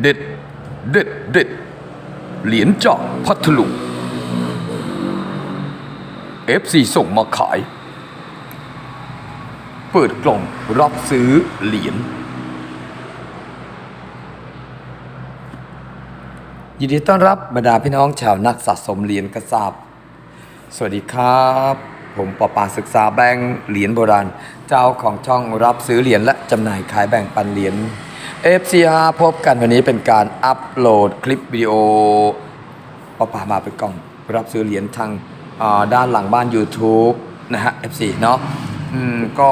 เด็ด เด็ด เด็ด เหรียญจากพัทลุง FC ส่งมาขาย เปิดกล่องรับซื้อเหรียญ ยินดีต้อนรับบรรดาพี่น้องชาวนักสะสมเหรียญกระสาบ สวัสดีครับ ผมปอปาศึกษาแบงเหรียญโบราณ เจ้าของช่องรับซื้อเหรียญและจำหน่ายขายแบ่งปันเหรียญ FCR พบกันวันนี้เป็นการอัปโหลดคลิปวิดีโอปอปามาเป็นกล่องรับซื้อเหรียญทางด้านหลังบ้าน YouTube นะฮะ FC เนาะอืมก็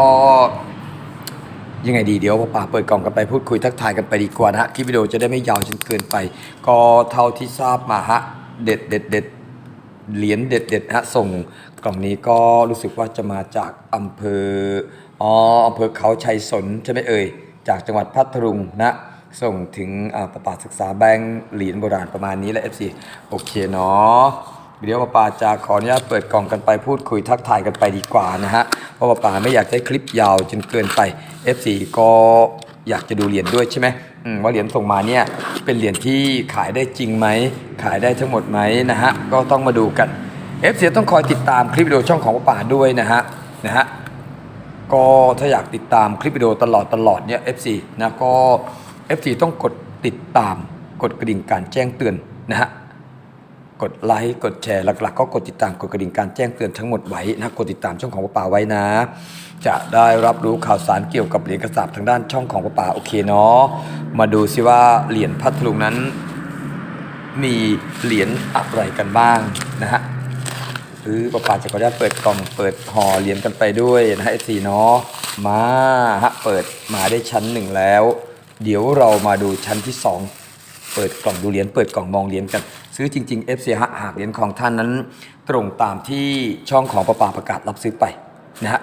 ยังไงดีเดี๋ยวป่าเปิดกล่องกันไปพูดคุยทักทายกันไปดีกว่านะฮะคลิปวิดีโอจะได้ไม่ยาวจนเกินไป ก็เท่าที่ทราบมาฮะ เด็ดเด็ดเด็ดเหรียญเด็ดเด็ดฮะส่งกล่องนี้ก็รู้สึกว่าจะมาจากอำเภออ๋ออำเภอเขาชัยสนใช่ไหมเอ่ย จากจังหวัดพัทลุงนะส่งถึงประปาศึกษาแบงค์เหรียญโบราณประมาณนี้แหละ FC โอเคเนาะเดี๋ยวป้าปาจะขออนุญาตเปิดกล่องกันไปพูดคุยทักทายกันไปดีกว่านะฮะเพราะป้าปาไม่อยากให้คลิปยาวจนเกินไป F4 ก็อยากจะดูเหรียญด้วยใช่ไหมอืมว่าเหรียญส่งมาเนี่ยเป็นเหรียญที่ขายได้จริงไหมขายได้ทั้งหมดไหมนะฮะก็ต้องมาดูกัน F4 ต้องคอยติดตามคลิปวิดีโอช่องของป้าปาด้วยนะฮะนะฮะ ก็ถ้าอยากติดตามคลิปวิดีโอตลอดตลอดเนี่ย F4 นะก็ F4 ต้องกดติดตามกดกระดิ่งการแจ้งเตือนนะฮะกดไลค์กดแชร์หลักๆ ก็กดติดตามกดกระดิ่งการแจ้งเตือนทั้งหมดไว้นะกดติดตามช่องของป้าป่าไว้นะ จะได้รับรู้ข่าวสารเกี่ยวกับเหรียญกระสาบทางด้านช่องของป้าป่าโอเคเนาะมาดูซิว่าเหรียญพัทลุงนั้น มีเหรียญอะไรกันบ้างนะฮะ หรือป้าป่าจะขออนุญาตเปิดกล่องเปิดห่อเหรียญกันไปด้วยนะฮะสีเนาะมาฮะเปิดมาได้ชั้นหนึ่งแล้ว เดี๋ยวเรามาดูชั้นที่สองเปิดกล่องดูเหรียญเปิดกล่องมองเหรียญกันซื้อจริงๆ FC ฮะหากเหรียญของท่านนั้น ตรงตามที่ช่องของประปาประกาศรับซื้อไปนะฮะ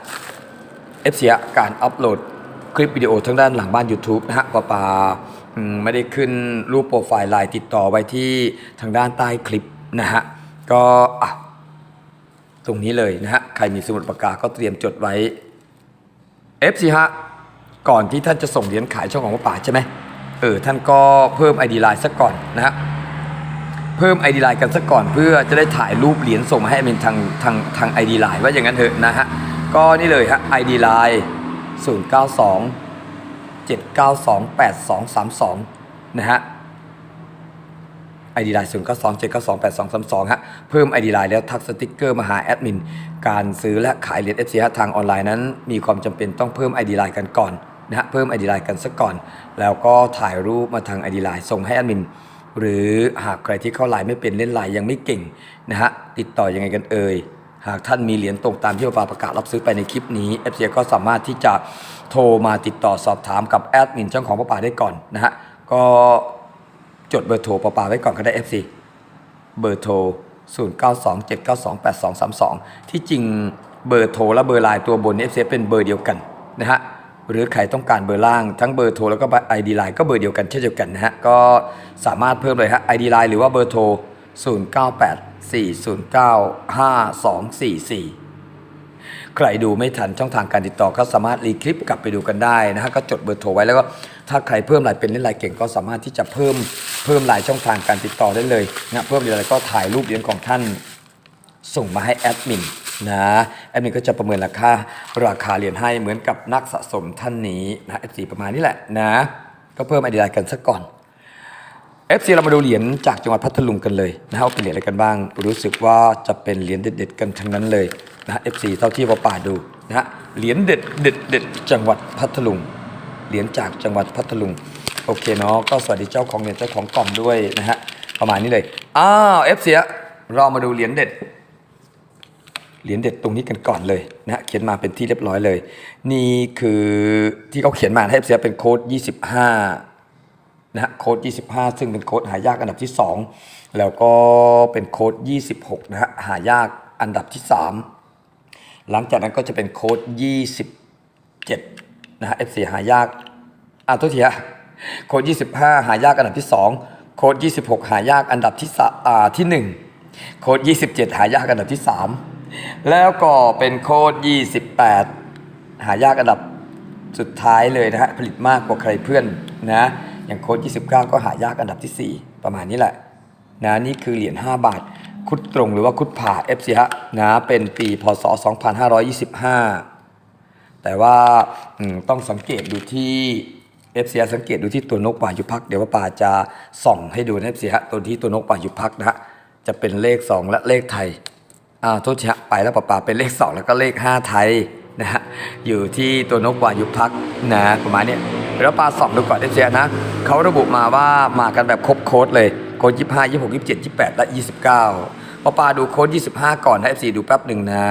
FC ฮะการอัปโหลดคลิปวิดีโอทั้งด้านหลังบ้าน YouTube นะฮะประปาไม่ได้ขึ้นรูปโปรไฟล์ไลน์ติดต่อไว้ที่ทางด้านใต้คลิปนะฮะก็อะ ตรงนี้เลยนะฮะ ใครมีสมุดปากกาก็เตรียมจดไว้ FC ฮะ ก่อนที่ท่านจะส่งเหรียญขายช่องของป้าป่าใช่ไหมเออ ท่านก็เพิ่ม ID ไลน์สักก่อนนะฮะ เพิ่ม ID ไลน์กันสักก่อน เพื่อจะได้ถ่ายรูปเหรียญส่งมาให้แอดมินทางทางทาง ID ไลน์ว่าอย่างนั้นเถอะนะฮะ ก็นี่เลยฮะ ID ไลน์092 792 8232 นะฮะ ID ไลน์0 9 2 7 9 2 8 2 3 2ฮะเพิ่ม ID ไลน์แล้วทักสติกเกอร์มาหาแอดมินการซื้อและขายเหรียญ FC ฮะทางออนไลน์นั้น มีความจำเป็นต้องเพิ่ม ID ไลน์กันก่อนนะฮะเพิ่ม ID ไลน์กันสักก่อน แล้วก็ถ่ายรูปมาทาง ID ไลน์ส่งให้แอดมินหรือหากใครที่เข้าไลน์ไม่เป็นเล่นไลน์ยังไม่เก่งนะฮะติดต่อยังไงกันเอ่ยหากท่านมีเหรียญตรงตามที่ปาประกาศรับซื้อไปในคลิปนี้ FC ก็สามารถที่จะโทรมาติดต่อสอบถามกับแอดมินเจ้าของประปาได้ก่อนนะฮะก็ จดเบอร์โทรประปาไว้ก่อนก็ได้ FC เบอร์โทร 0927928232 ที่จริงเบอร์โทรและเบอร์ไลน์ตัวบน FC เป็นเบอร์เดียวกันนะฮะหรือใครต้องการเบอร์ล่างทั้งเบอร์โทรแล้วก็ ID ไลน์ก็เบอร์เดียวกันเช่นเดียวกันนะฮะก็สามารถเพิ่มเลยฮะ ID ไลน์หรือว่าเบอร์โทร 0984095244 ใครดูไม่ทันช่องทางการติดต่อก็สามารถรีคลิปกลับไปดูกันได้นะฮะก็จดเบอร์โทรไว้แล้วก็ ถ้าใครเพิ่มลายเป็นเล่นลายเก่งก็สามารถที่จะเพิ่มเพิ่มลายช่องทางการติดต่อได้เลยนะเพิ่มอะไรก็ถ่ายรูปเหรียญของท่านส่งมาให้แอดมินนะแอดมินก็จะประเมินราคาราคาเหรียญให้เหมือนกับนักสะสมท่านนี้นะเอฟซีประมาณนี้แหละนะก็เพิ่มไอเดียกันสักก่อน FC เรามาดูเหรียญจากจังหวัดพัทลุงกันเลยนะฮะว่าเป็นเหรียญอะไรกันบ้าง รู้สึกว่าจะเป็นเหรียญเด็ดๆกันทั้งนั้นเลยนะฮะ FC เท่าที่ว่าป่าดูนะฮะเหรียญเด็ดเด็ดเด็ดจังหวัดพัทลุง เหรียญจากจังหวัดพัทลุง โอเคเนาะก็สวัสดีเจ้าของเหรียญเจ้าของกล่องด้วยนะฮะประมาณนี้เลยอ้าว FC อะเสียรามาดูเหรียญเด็ดเหรียญเด็ดตรงนี้กันก่อนเลยนะฮะเขียนมาเป็นที่เรียบร้อยเลย นี่คือที่เขาเขียนมาให้เสียเป็นโค้ด 25 นะฮะโค้ด 25 ซึ่งเป็นโค้ดหายากอันดับที่ 2 แล้วก็เป็นโค้ด 26 นะฮะหายากอันดับที่ 3 หลังจากนั้นก็จะเป็นโค้ด 27 นะฮะ FC หายากอะตัวทีฮะโค้ด25 หายากอันดับที่ 2 โค้ด26 หายากอันดับที่สอ่าที่ 1 โค้ด27 หายากอันดับที่ 3 แล้วก็เป็นโค้ด28 หายากอันดับสุดท้ายเลยนะฮะ ผลิตมากกว่าใครเพื่อนนะ อย่างโค้ด29 ก็หายากอันดับที่ 4 ประมาณนี้แหละนะนี่คือเหรียญ5บาท คุดตรงหรือว่าคุดผ่า FC ฮะนะเป็นปีพศ 2525 แต่ว่าต้องสังเกตดูที่ FC ฮะสังเกตดูที่ตัวนกป่ายุพักเดี๋ยวว่าป่าจะส่องให้ดูนะ FC ฮะตัวที่ตัวนกป่ายุพักนะฮะจะเป็นเลข 2 และเลขไทยอ่าโทษทีฮะไปแล้วป่าป่าเป็นเลข 2 แล้วก็เลข 5 ไทยนะฮะอยู่ที่ตัวนกป่ายุพักนะประมาณนี้แล้วปลาส่องดูก่อน FC ฮะนะเขาระบุมาว่ามากันแบบครบโค้ดเลยโค้ด25 26 27 28แปดและ29พอปลาดูโค้ด25ก่อนให้ FC ดูแป๊บหนึ่งนะ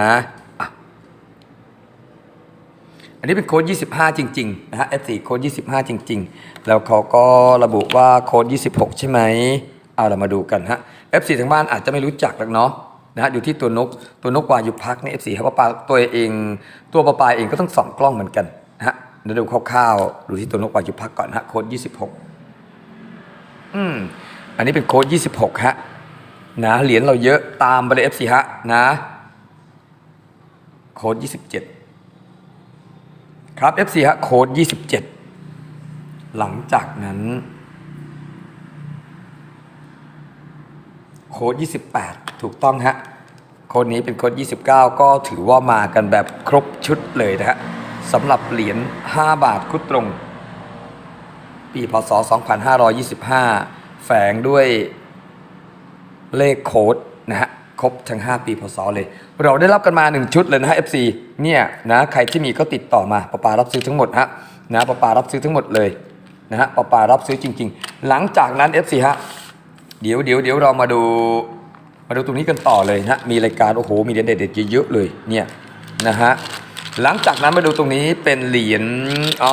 อันนี้เป็นโค้ด 25 จริง ๆ นะฮะ F4 โค้ด 25 จริง ๆ แล้วเขาก็ระบุว่าโค้ด 26 ใช่ไหมเอาเรามาดูกันฮะ F4 ทางบ้านอาจจะไม่รู้จักหรอกเนาะนะฮะอยู่ที่ตัวนกตัวนกวายุพักใน F4 ครับว่าปลาตัวเอง ตัวปลาปลาเองก็ต้องส่องกล้องเหมือนกันนะฮะเดี๋ยวดูคร่าวๆดูที่ตัวนกวายุพักก่อนนะฮะโค้ด 26 อืมอันนี้เป็นโค้ด 26 ฮะนะเหรียญเราเยอะตามไปเลย F4 ฮะนะโค้ด 27 ครับ FC ฮะโค้ด27 หลังจากนั้น โค้ด28 ถูกต้องฮะ โค้ดนี้เป็นโค้ด29 ก็ถือว่ามากันแบบครบชุดเลยนะฮะสำหรับเหรียญ5บาทคุดตรง ปีพศ 2525 แฝงด้วยเลขโค้ดนะฮะ ครบทั้ง 5 ปีพศเลย เราได้รับกันมา 1 ชุดเลยนะฮะ FC เนี่ยนะใครที่มีก็ติดต่อมาปะปารับซื้อทั้งหมดฮะนะปะปารับซื้อทั้งหมดเลยนะฮะปะปารับซื้อจริง ๆ หลังจากนั้น FC ฮะเดี๋ยวเดี๋ยวเดี๋ยวเรามาดูมาดูตรงนี้กันต่อเลยนะมีรายการโอ้โหมีเหรียญเด็ดเยอะๆเลยเนี่ยนะฮะหลังจากนั้นมาดูตรงนี้เป็นเหรียญอ๋อ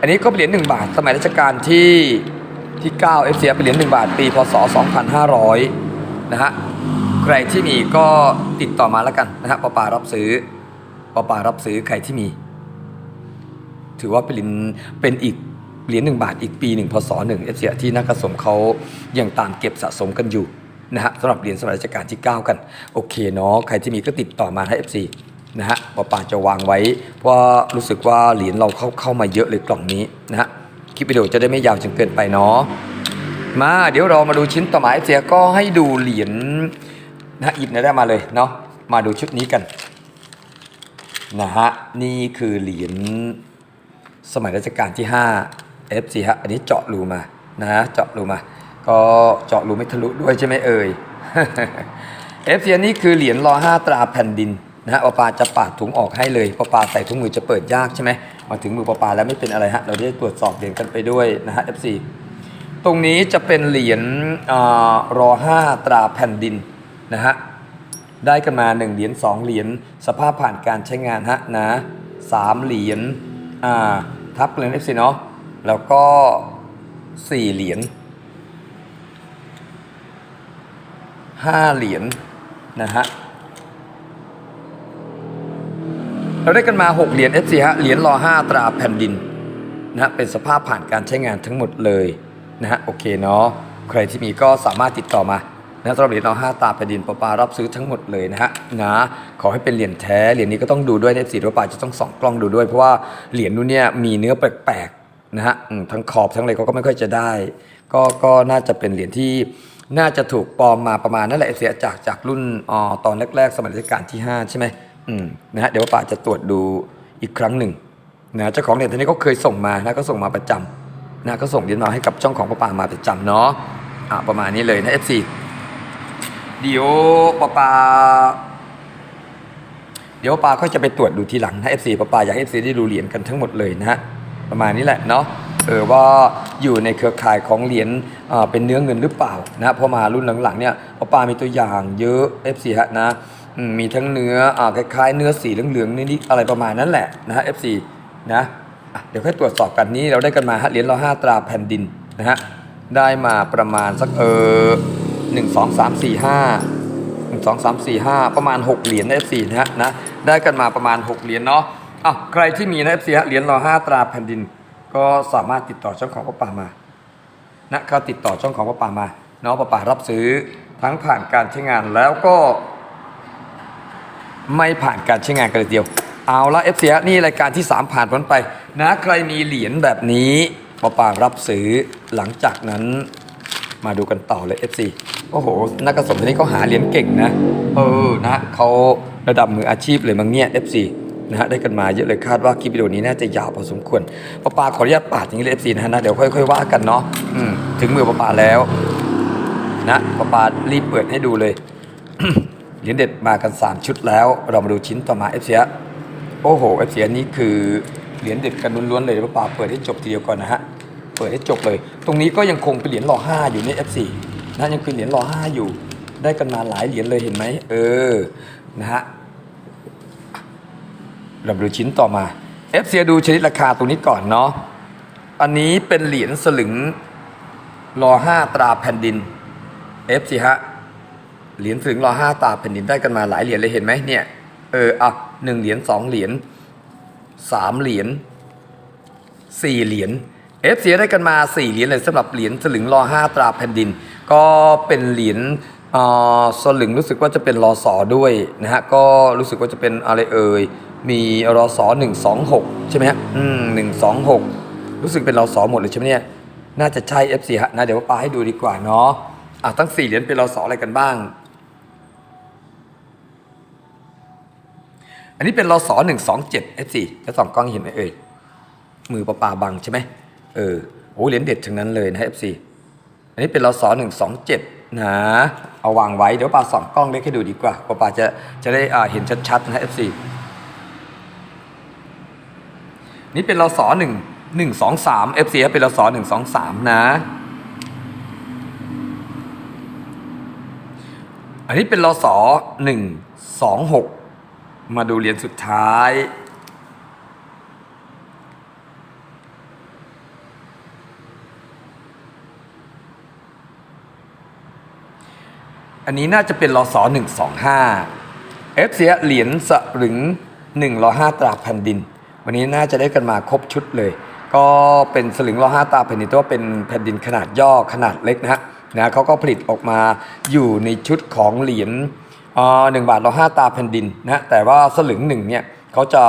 อันนี้ก็เป็นเหรียญ1บาท สมัยรัชกาลที่ที่9 FC เป็นเหรียญ1บาทปีพศ2500นะฮะ ใครที่มีก็ติดต่อมาแล้วกันนะฮะปอปารับซื้อปอปารับซื้อใครที่มี ถือว่าเป็นเหรียญเป็นอีกเหรียญหนึ่งบาทอีกปีหนึ่งพศหนึ่งเอฟซีที่นักสะสมเขายังตามเก็บสะสมกันอยู่นะฮะสำหรับเหรียญสมัยรัชกาลที่ 9 กัน โอเคเนาะใครที่มีก็ติดต่อมาให้เอฟซีนะฮะปอปาจะวางไว้ เพราะรู้สึกว่าเหรียญเราเข้าเข้ามาเยอะเลยกล่องนี้นะฮะคลิปวิดีโอจะได้ไม่ยาวจนเกินไปเนาะมาเดี๋ยวเรามาดูชิ้นต่อมาเอฟซีก็ให้ดูเหรียญ นะหยิบเนยได้มาเลยเนาะมาดูชุดนี้กันนะฮะนี่คือเหรียญสมัยรัชกาลที่ 5 F4 ฮะอันนี้เจาะรูมานะเจาะรูมา ก็เจาะรูไม่ทะลุด้วยใช่ไหมเอ่ย F4 นนี้คือเหรียญรอ5ตราแผ่นดินนะฮะปปาจะปาดถุงออกให้เลยปปาใส่ถุงมือจะเปิดยากใช่ไหมมาถึงมือปปาแล้วไม่เป็นอะไรฮะเราได้ตรวจสอบเหรียญกันไปด้วยนะฮะ F4 ตรงนี้จะเป็นเหรียญอารอ5ตราแผ่นดิน นะฮะได้กันมา 1 เหรียญ2เหรียญสภาพผ่านการใช้งานฮะนะสามเหรียญอ่าทับกันเลยเอฟซีเนาะแล้วก็ 4 เหรียญ5เหรียญนะฮะเราได้กันมา 6 เหรียญ FC ฮะเหรียญรอ 5 ตราแผ่นดินนะฮะเป็นสภาพผ่านการใช้งานทั้งหมดเลยนะฮะโอเคเนาะใครที่มีก็สามารถติดต่อมา นะสำหรับเหรียญรอ5ตาแผ่นดินปปารับซื้อทั้งหมดเลยนะฮะนะขอให้เป็นเหรียญแท้เหรียญนี้ก็ต้องดูด้วย FC ปอปาจะต้องส่องกล้องดูด้วย เพราะว่าเหรียญนู้นเนี่ยมีเนื้อแปลกๆนะฮะทั้งขอบทั้งอะไรเขาก็ไม่ค่อยจะได้ ก็ก็น่าจะเป็นเหรียญที่น่าจะถูกปลอมมาประมาณนั่นแหละเสียจากจากรุ่นออตอนแรก ๆ สมัยรัชกาลที่ 5 ใช่ไหมอืมนะฮะเดี๋ยวป่าจะตรวจดูอีกครั้งหนึ่งนะเจ้าของเหรียญท่านนี้ก็เคยส่งมานะก็ส่งมาประจำนะก็ส่งเหรียญมาให้กับช่องของป้าป่ามาประจำเนาะอะประมาณนี้เลยนะ FC เดี๋ยวปาป่าเดี๋ยวปาก็จะไปตรวจดูทีหลังนะ FC ป้าป่าอยากให้ FC ได้ดูเหรียญกันทั้งหมดเลยนะฮะประมาณนี้แหละเนาะเออว่าอยู่ในเครือข่ายของเหรียญเป็นเนื้อเงินหรือเปล่านะพอมารุ่นหลังๆเนี่ยปาป่ามีตัวอย่างเยอะ FC ฮะนะมีทั้งเนื้ออคล้ายๆ เนื้อสีเหลืองๆนิดๆอะไรประมาณนั้นแหละนะฮะ FC นะอะเดี๋ยวค่อยตรวจสอบกันนี้เราได้กันมาฮะเหรียญเราห้าตราแผ่นดินนะฮะได้มาประมาณสักเออ หนึ่งสองสามสี่ห้าหนึ่งสองสามสี่ห้าประมาณหกเหรียญ FC นะฮะนะได้กันมาประมาณหกเหรียญเนาะอะใครที่มีนะ FC เหรียญราห้าตราแผ่นดิน ก็สามารถติดต่อช่องของป้าป่ามานะเขาติดต่อช่องของป้าป่ามาเนาะป้าป่ารับซื้อทั้งผ่านการใช้งานแล้วก็ ไม่ผ่านการใช้งานกันเลยเดียว เอาละ FC นี่รายการที่ 3 ผ่านพ้นไป นะใครมีเหรียญแบบนี้ปอปารับซื้อหลังจากนั้นมาดูกันต่อเลย FC โอ้โห นักกระสมทีนี้เขาหาเหรียญเก่งนะ เออ นะเขาระดับมืออาชีพเลยมั้งเนี่ย FC นะฮะได้กันมาเยอะเลยคาดว่าคลิปวิดีโอนี้น่าจะยาวพอสมควรปอปาขออนุญาตปาดอย่างนี้เลย FC นะฮะนะเดี๋ยวค่อยๆว่ากันเนาะอืมถึงมือปอปาแล้ว นะปอปารีบเปิดให้ดูเลยเหรียญเด็ดมากัน 3 ชุดแล้ว เรามาดูชิ้นต่อมา FC โอ้โห FC อันนี้คือเหรียญเด็ดกันล้วนๆเลยปอปาเปิดให้จบทีเดียวก่อนนะฮะเปิดให้จบเลย ตรงนี้ก็ยังคงเป็นเหรียญรอห้าอยู่ใน F4 นะยังคือเหรียญรอห้าอยู่ ได้กันมาหลายเหรียญเลยเห็นไหมเออนะฮะเรามาดูชิ้นต่อมา F4 ดูชนิดราคาตรงนี้ก่อนเนาะอันนี้เป็นเหรียญสลึงรอห้าตราแผ่นดิน F4 ฮะเหรียญสลึงรอห้าตราแผ่นดินได้กันมาหลายเหรียญเลยเห็นไหมเนี่ยเอออะหนึ่งเหรียญสองเหรียญสามเหรียญสี่เหรียญเอฟเสียได้กันมาสี่เหรียญเลยสำหรับเหรียญสลึงรอห้าตราแผ่นดิน ก็เป็นเหรียญสลึงรู้สึกว่าจะเป็นรอสอด้วยนะฮะก็รู้สึกว่าจะเป็นอะไรเอ่ยมีรอสอหนึ่งสองหกใช่ไหมฮะอืมหนึ่งสองหกรู้สึกเป็นรอสอหมดเลยใช่ไหมเนี่ยน่าจะใช่ FC ฮะนะเดี๋ยวว่าให้ดูดีกว่าเนาะอะทั้งสี่เหรียญเป็นรอสออะไรกันบ้าง อันนี้เป็นรอสอหนึ่งสองเจ็ด F4 แล้วสองกล้องเห็นไหมเอ่ยมือปลาปาบังใช่ไหมเออโอ้เหรียญเด็ดทั้งนั้นเลยนะ FC อันนี้เป็นเรอสอหนึ่งสองเจ็ดนะเอาวางไว้เดี๋ยวปลาสองกล้องเล็กให้ดูดีกว่าปลาจะจะได้อ่าเห็นชัดๆนะ FC นี่เป็นเรอสอหนึ่งหนึ่งสองสาม FC ครับเป็นเรอสอหนึ่งสองสามนะ อันนี้เป็นเรอสอหนึ่งสองหกมาดูเหรียญสุดท้าย อันนี้น่าจะเป็นรอสอ125เอฟเสียเหรียญสลึง1รอ5ตราแผ่นดิน วันนี้น่าจะได้กันมาครบชุดเลย ก็เป็นสลึงรอ5ตราแผ่นดินต่ว่าเป็นแผ่นดินขนาดย่อขนาดเล็กนะฮะนะเขาก็ผลิตออกมาอยู่ในชุดของเหรียญอ่าหนึ่งบาทรอ5ตราแผ่นดินนะแต่ว่าสลึงหนึ่งเนี่ยเขาจะ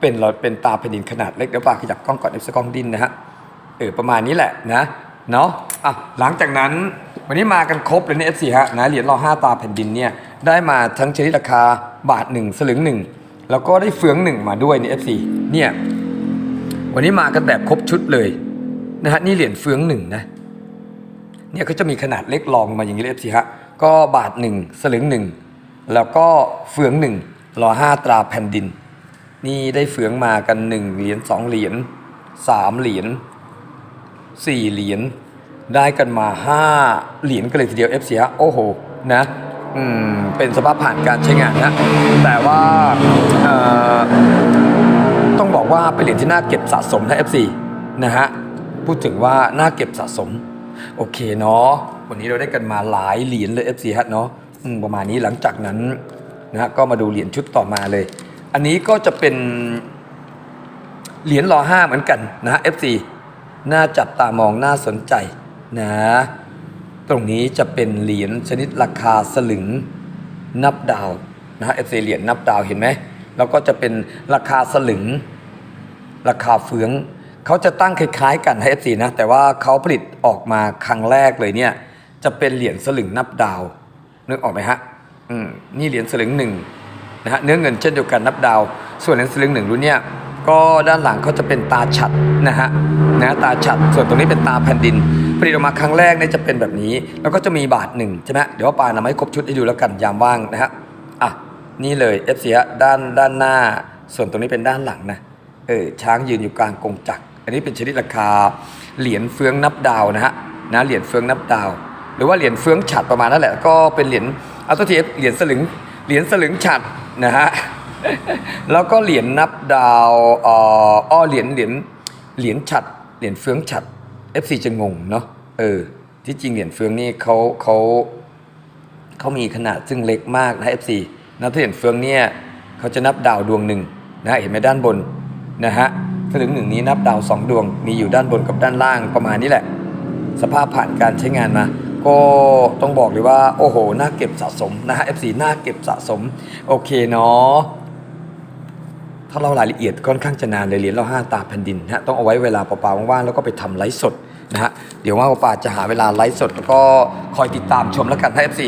เป็นรอเป็นตาแผ่นดินขนาดเล็กเดี๋ยวปากขยับกล้องก่อนเอฟซกล้องดินนะฮะเออประมาณนี้แหละนะเนาะอะหลังจากนั้น วันนี้มากันครบเลยใน F4 ฮะนะเหรียญรอห้าตาแผ่นดินเนี่ยได้มาทั้งชนิดราคาบาทหนึ่งสลึงหนึ่งแล้วก็ได้เฟืองหนึ่งมาด้วยใน F4 เนี่ยวันนี้มากันแบบครบชุดเลยนะฮะนี่เหรียญเฟืองหนึ่งนะเนี่ยก็จะมีขนาดเล็กลองมาอย่างนี้เลย F4 ฮะก็บาทหนึ่งสลึงหนึ่งแล้วก็เฟืองหนึ่งรอห้าตราแผ่นดิน นี่ได้เฟืองมากันหนึ่งเหรียญสองเหรียญสามเหรียญสี่เหรียญ ได้กันมาห้าเหรียญกันเลยทีเดียว FC ฮะโอ้โห นะอืมเป็นสภาพผ่านการใช้งานนะ แต่ว่าต้องบอกว่าเป็นเหรียญที่น่าเก็บสะสมนะ FC นะฮะ พูดถึงว่าน่าเก็บสะสม โอเคเนาะวันนี้เราได้กันมาหลายเหรียญเลย FC ฮะเนาะประมาณนี้หลังจากนั้นนะฮะก็มาดูเหรียญชุดต่อมาเลย อันนี้ก็จะเป็นเหรียญรอห้าเหมือนกันนะ FC น่าจับตามองน่าสนใจ นะตรงนี้จะเป็นเหรียญชนิดราคาสลึงนับดาวนะฮะ FC เหรียญนับดาวเห็นไหมแล้วก็จะเป็นราคาสลึง ราคาเฟืองเขาจะตั้งคล้ายๆกันให้ FC นะแต่ว่าเขาผลิตออกมาครั้งแรกเลยเนี่ยจะเป็นเหรียญสลึงนับดาวนึกออกไหมฮะอืมนี่เหรียญสลึงหนึ่งนะฮะเนื้อเงินเช่นเดียวกันนับดาว ส่วนเหรียญสลึงหนึ่งรุ่นเนี่ยก็ด้านหลังเขาจะเป็นตาฉัดนะฮะนะตาฉัดส่วนตรงนี้เป็นตาแผ่นดิน ลิตออกมาครั้งแรกเนี่ยจะเป็นแบบนี้ แล้วก็จะมีบาทหนึ่งใช่ไหมเดี๋ยวว่าปานำให้ครบชุดให้ดูแล้วกันยามว่างนะฮะอะนี่เลย FC ฮะด้านด้านหน้า ส่วนตรงนี้เป็นด้านหลังนะเออช้างยืนอยู่กลางกงจักรอันนี้เป็นชนิดราคาเหรียญเฟืองนับดาวนะฮะนะเหรียญเฟืองนับดาว หรือว่าเหรียญเฟืองฉัดประมาณนั้นแหละ ก็เป็นเหรียญเอาตัวทีเหรียญสลึงเหรียญสลึงฉัดนะฮะแล้วก็เหรียญนับดาวอ่ออ้อเหรียญเหรียญเหรียญฉัดเหรียญเฟืองฉัด FC จะงงเนาะ เออ ที่จริงเหรียญเฟืองนี่เขาเขาเขามีขนาดซึ่งเล็กมากนะ FC นะถ้าเหรียญเฟืองเนี่ยเขาจะนับดาวดวงหนึ่งนะเห็นไหมด้านบนนะฮะสลึงหนึ่งนี้นับดาวสองดวง มีอยู่ด้านบนกับด้านล่างประมาณนี้แหละ สภาพผ่านการใช้งานมา ก็ต้องบอกเลยว่า โอ้โห น่าเก็บสะสมนะฮะ FC น่าเก็บสะสม โอเคเนาะถ้าเรารายละเอียดค่อนข้างจะนานเลยเหรียญเราห้าตาแผ่นดินนะฮะต้องเอาไว้เวลาปปาว่างๆแล้วก็ไปทำไลฟ์สด นะฮะเดี๋ยวว่าปปาจะหาเวลาไลฟ์สดแล้วก็คอยติดตามชมแล้วกันนะเอฟซี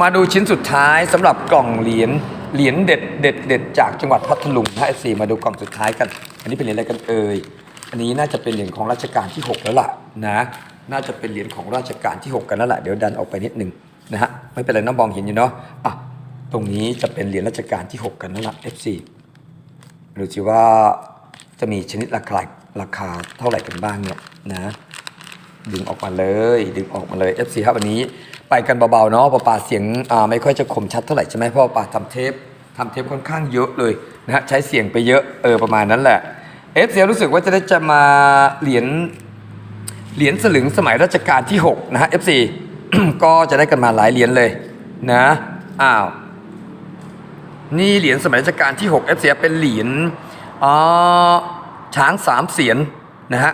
มาดูชิ้นสุดท้ายสำหรับกล่องเหรียญเหรียญเด็ดเด็ดเด็ดจากจังหวัดพัทลุงนะเอฟซีมาดูกล่องสุดท้ายกัน อันนี้เป็นเหรียญอะไรกันเอ่ยอันนี้น่าจะเป็นเหรียญของรัชกาลที่ 6 แล้วล่ะนะน่าจะเป็นเหรียญของราชการที่ 6 กันแล้วล่ะเดี๋ยวดันออกไปนิดนึงนะฮะไม่เป็นไรน้องบอมเห็นอยู่เนาะอะตรงนี้จะเป็นเหรียญราชการที่ 6 กันแล้วล่ะ FC ดูสิว่าจะมีชนิดราคาราคาเท่าไหร่กันบ้างเนี่ยนะ ดึงออกมาเลย ดึงออกมาเลย FC ครับวันนี้ ไปกันเบาๆเนาะปาปาเสียงไม่ค่อยจะคมชัดเท่าไหร่ใช่ไหมเพราะว่าปาทำเทปทำเทปค่อนข้างเยอะเลยนะฮะใช้เสียงไปเยอะเออประมาณนั้นแหละ FC รู้สึกว่าจะได้จะมาเหรียญเหรียญสลึงสมัยรัชกาลที่6นะฮะ FC ก็จะได้กันมาหลายเหรียญเลยนะอ้าวนี่เหรียญสมัยรัชกาลที่6 f อเป็นเหรียญอ่าช้างสามเสียนนะฮะ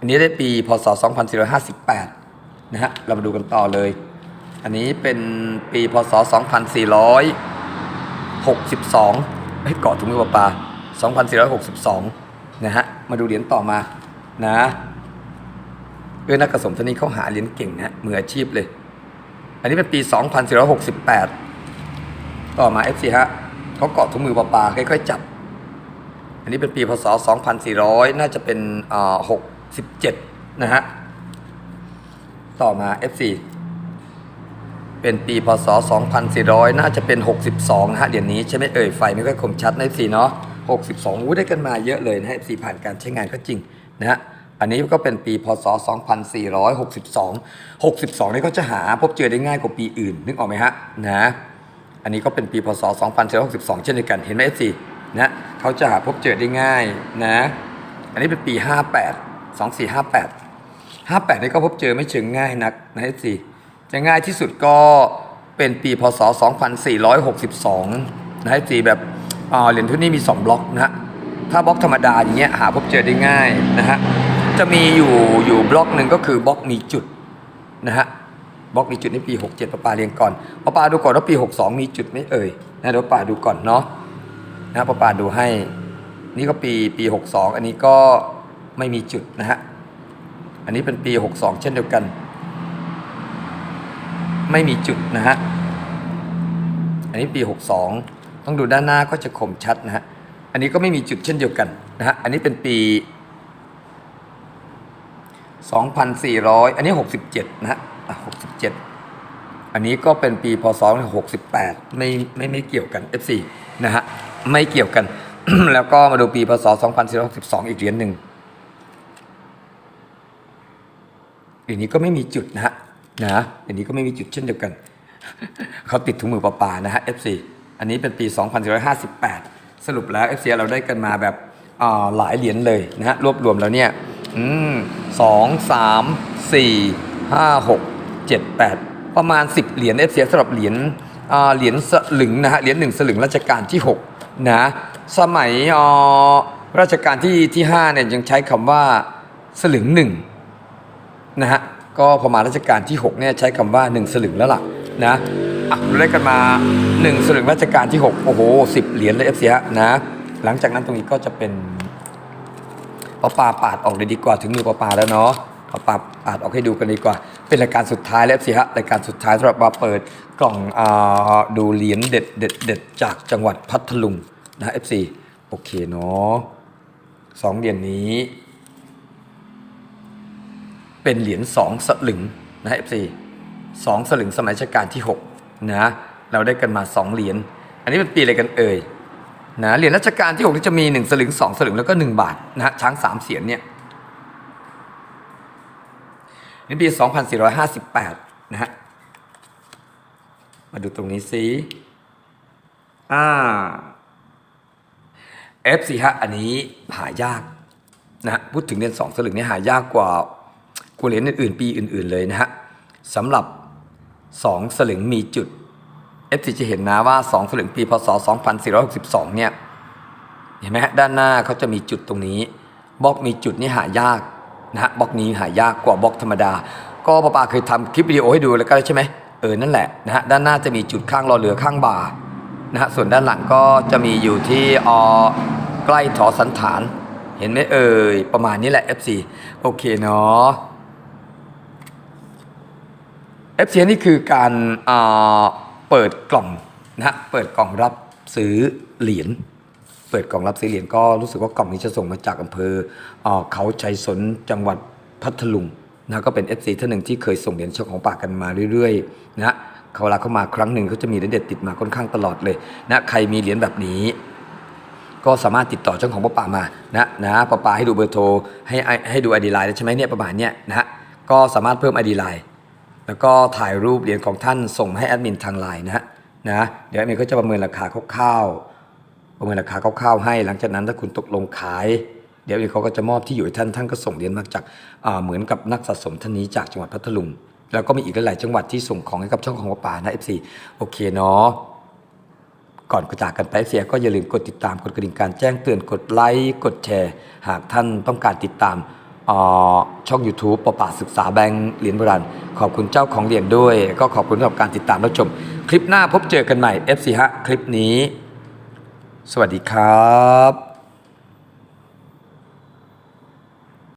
อันนี้ได้ปีพศ 2458 นะฮะ เรามาดูกันต่อเลย อันนี้เป็นปีพศ 2462เฮ้ยเกาะถุงมือปลาปลา2462 นะฮะ มาดูเหรียญต่อมา นะเออนักกระสมท่านนี้เขาหาเหรียญเก่งนะมืออาชีพเลย อันนี้เป็นปี 2468 ต่อมา FC ฮะเขาเกาะถุงมือปลาปลาค่อยๆจับ อันนี้เป็นปีพศ 2400 น่าจะเป็นอ่า 67นะฮะ ต่อมา F4 เป็นปีพศ 2400 น่าจะเป็น 62 นะฮะ เดี๋ยวนี้ใช่ไหมเอ่ย ไฟไม่ค่อยคมชัดนะ F4 เนาะ 62อู้ได้กันมาเยอะเลยนะฮะ F4 ผ่านการใช้งานก็จริงนะฮะอันนี้ก็เป็นปีพศ 2462 62 นี่ก็จะหาพบเจอได้ง่ายกว่าปีอื่น นึกออกไหมฮะนะ อันนี้ก็เป็นปีพศ 2462 เช่นเดียวกัน เห็นไหม F4 นะเขาจะหาพบเจอได้ง่ายนะ อันนี้เป็นปี 58 2458 58นี่ก็พบเจอไม่เชิงง่ายนักนะ F4 จะง่ายที่สุดก็เป็นปีพศ 2462นะ F4 แบบอ่าเหรียญทุนนี้มี 2 บล็อกนะฮะถ้าบล็อกธรรมดาอย่างเงี้ยหาพบเจอได้ง่ายนะฮะจะมีอยู่อยู่บล็อกหนึ่งก็คือบล็อกมีจุดนะฮะบล็อกมีจุดในปี 67ปะปาเรียงก่อนปะปาดูก่อนว่าปี 62 มีจุดไหมเอ่ยนะเดี๋ยวปะปาดูก่อนเนาะนะปะปาดูให้ นี่ก็ปีปี 62 อันนี้ก็ ไม่มีจุดนะฮะ อันนี้เป็นปี 62 เช่นเดียวกัน ไม่มีจุดนะฮะ อันนี้ปี 62 ต้องดูด้านหน้าก็จะคมชัดนะฮะ อันนี้ก็ไม่มีจุดเช่นเดียวกันนะฮะ อันนี้เป็นปี 2,400 อันนี้ 67 นะฮะ67 อันนี้ก็เป็นปีพศ68ไม่ไม่ไม่เกี่ยวกัน F4 นะฮะ ไม่เกี่ยวกัน แล้วก็มาดูปีพศ 2462 อีกเหรียญหนึ่ง อันนี้ก็ไม่มีจุดนะฮะนะอันนี้ก็ไม่มีจุดเช่นเดียวกัน เขาติดถุงมือปลาปานะฮะ F4 อันนี้เป็นปี 2458 สรุปแล้ว F4 เราได้กันมาแบบหลายเหรียญเลยนะฮะรวบรวมแล้วเนี่ยสองสามสี่ห้าหกเจ็ดแปดประมาณ 10 เหรียญ F4 สำหรับเหรียญเหรียญสลึงนะฮะเหรียญหนึ่งสลึงรัชกาลที่6นะสมัยอ่ารัชกาลที่ที่5เนี่ยยังใช้คำว่าสลึงหนึ่ง นะฮะก็พอมารัชกาลที่ 6 เนี่ยใช้คำว่า 1 สลึงแล้วล่ะนะอะเราได้กันมา 1 สลึงรัชกาลที่ 6 โอ้โห10เหรียญเลยเอฟซีฮะนะ หลังจากนั้นตรงนี้ก็จะเป็นปลาปาปาดออกเลยดีกว่าถึงมือปลาปาแล้วเนาะปลาปาปาดออกให้ดูกันดีกว่า เป็นรายการสุดท้ายแล้วเอฟซีฮะรายการสุดท้ายสำหรับมาเปิดกล่องอ่าดูเหรียญเด็ดเด็ดเด็ดจากจังหวัดพัทลุงนะเอฟซีโอเคเนาะสองเหรียญนี้ เป็นเหรียญสองสลึงนะเอฟซีสองสลึงสมัยรัชกาลที่หกนะเราได้กันมาสองเหรียญอันนี้เป็นปีอะไรกันเอ่ยนะเหรียญรัชกาลที่หกที่จะมีหนึ่งสลึงสองสลึงแล้วก็หนึ่งบาทนะฮะช้างสามเสียนเนี่ยนี่ปีสองพันสี่ร้อยห้าสิบแปดนะฮะ มาดูตรงนี้สิอ่า F4 ฮะอันนี้หายากนะฮะพูดถึงเหรียญสองสลึงนี่หายากกว่า กว่าเหรียญอื่นๆ ปีอื่น ๆเลยนะฮะสำหรับ 2 สลึงมีจุด F4 จะเห็นนะว่า 2 สลึงปีพศ 2462 เนี่ย เห็นไหมฮะด้านหน้าเขาจะมีจุดตรงนี้บล็อกมีจุดนี่หายากนะฮะบล็อกนี้หายากกว่าบล็อกธรรมดา ก็ป้าปาเคยทำคลิปวิดีโอให้ดูแล้วก็ใช่ไหมเออนั่นแหละนะฮะด้านหน้าจะมีจุดข้างรอเรือข้างบ่านะฮะส่วนด้านหลังก็จะมีอยู่ที่อใกล้ถอสันฐาน เห็นไหมเอ่ยประมาณนี้แหละ FC โอเคเนาะ FC นี่คือการเปิดกล่องนะเปิดกล่องรับซื้อเหรียญเปิดกล่องรับซื้อเหรียญก็รู้สึกว่ากล่องนี้จะส่งมาจากอำเภอเอเขาชัยสนจังหวัดพัทลุงนะก็เป็น FC ท่านหนึ่งที่เคยส่งเหรียญโชคของปากกันมาเรื่อยๆนะเขาเวลาเขามาครั้งหนึ่งเขาจะมีเหรียญเด็ดติดมาค่อนข้างตลอดเลยนะใครมีเหรียญแบบนี้ ก็สามารถติดต่อเจ้าของป้าป่ามานะนะป้าป่าให้ดูเบอร์โทรให้ให้ดูไอดีไลน์ใช่ไหมเนี่ยประมาณเนี้ยนะฮะก็สามารถเพิ่มไอดีไลน์ แล้วก็ถ่ายรูปเหรียญของท่านส่งมาให้แอดมินทางไลน์นะฮะนะเดี๋ยวแอดมินก็จะประเมินราคาคร่าวๆประเมินราคาคร่าวๆให้ หลังจากนั้นถ้าคุณตกลงขาย เดี๋ยวแอดมินเขาก็จะมอบที่อยู่ให้ท่านท่านก็ส่งเหรียญมาจากเหมือนกับนักสะสมท่านนี้จากจังหวัดพัทลุงแล้วก็มีอีกหลายจังหวัดที่ส่งของให้กับช่องของป้าป่านะ FC โอเคเนาะก่อนกระจากกันไปเสียก็อย่าลืมกดติดตามกดกระดิ่งการแจ้งเตือนกดไลค์กดแชร์ หากท่านต้องการติดตาม ช่อง YouTube ปปาศึกษาแบงค์เหรียญโบราณ ขอบคุณเจ้าของเหรียญด้วย ก็ขอบคุณสำหรับการติดตามรับชม คลิปหน้าพบเจอกันใหม่ FC ฮะ คลิปนี้ สวัสดีครับ